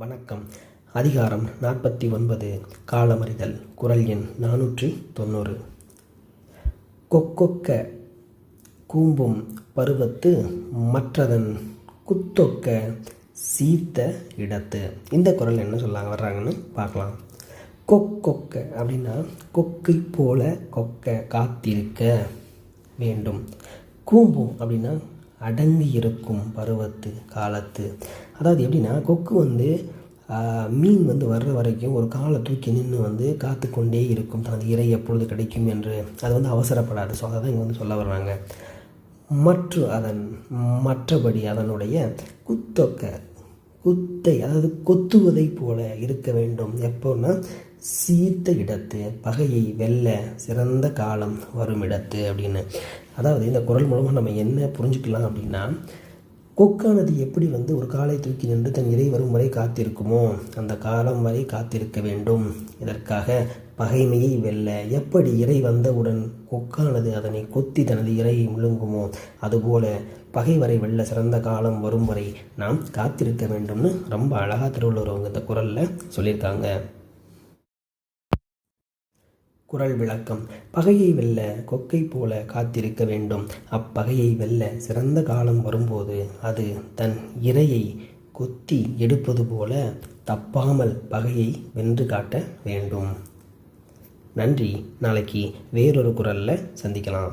வணக்கம். அதிகாரம் நாற்பத்தி ஒன்பது காலமறிதல் குரல் எண் நானூற்றி தொண்ணூறு. கொக்கொக்க கூம்பும் பருவத்து மற்றதன் குத்தொக்க சீத்த இடத்து. இந்த குரல் என்ன சொல்லாங்க வர்றாங்கன்னு பார்க்கலாம். கொக்கொக்க அப்படின்னா கொக்கை போல கொக்க காத்திருக்க வேண்டும். கூம்பும் அப்படின்னா அடங்கி இருக்கும் பருவத்து காலத்து. அதாவது எப்படின்னா கொக்கு வந்து மீன் வந்து வர்ற வரைக்கும் ஒரு காலை தூக்கி நின்று வந்து காத்து கொண்டே இருக்கும். தனது இறை எப்பொழுது கிடைக்கும் என்று. அது வந்து அவசரப்படாது. ஸோ அதை தான் இங்கே வந்து சொல்ல வர்றாங்க. மற்ற அதன் மற்றபடி அதனுடைய குத்தொக்க குத்தை அதாவது கொத்துவதை போல இருக்க வேண்டும். எப்போன்னா சீர்த்த இடத்து பகையை வெல்ல சிறந்த காலம் வரும் இடத்து அப்படின்னு. அதாவது இந்த குரல் மூலமாக நம்ம என்ன புரிஞ்சுக்கலாம் அப்படின்னா கொக்கானது எப்படி வந்து ஒரு காலை தூக்கி நின்று தன் இறை வரும் வரை காத்திருக்குமோ அந்த காலம் வரை காத்திருக்க வேண்டும். இதற்காக பகைமையை வெல்ல எப்படி இறை வந்தவுடன் கொக்கானது அதனை கொத்தி தனது இறையை முழுங்குமோ அதுபோல பகை வரை வெல்ல சிறந்த காலம் வரும் வரை நாம் காத்திருக்க வேண்டும்னு ரொம்ப அழகாக திருவள்ளுவர் அவங்க இந்த குரலில் சொல்லியிருக்காங்க. குரல் விளக்கம். பகையை வெல்ல கொக்கை போல காத்திருக்க வேண்டும். அப்பகையை வெல்ல சிறந்த காலம் வரும்போது அது தன் இரையை கொத்தி எடுப்பது போல தப்பாமல் பகையை வென்று காட்ட வேண்டும். நன்றி. நாளைக்கு வேறொரு குரலில் சந்திக்கலாம்.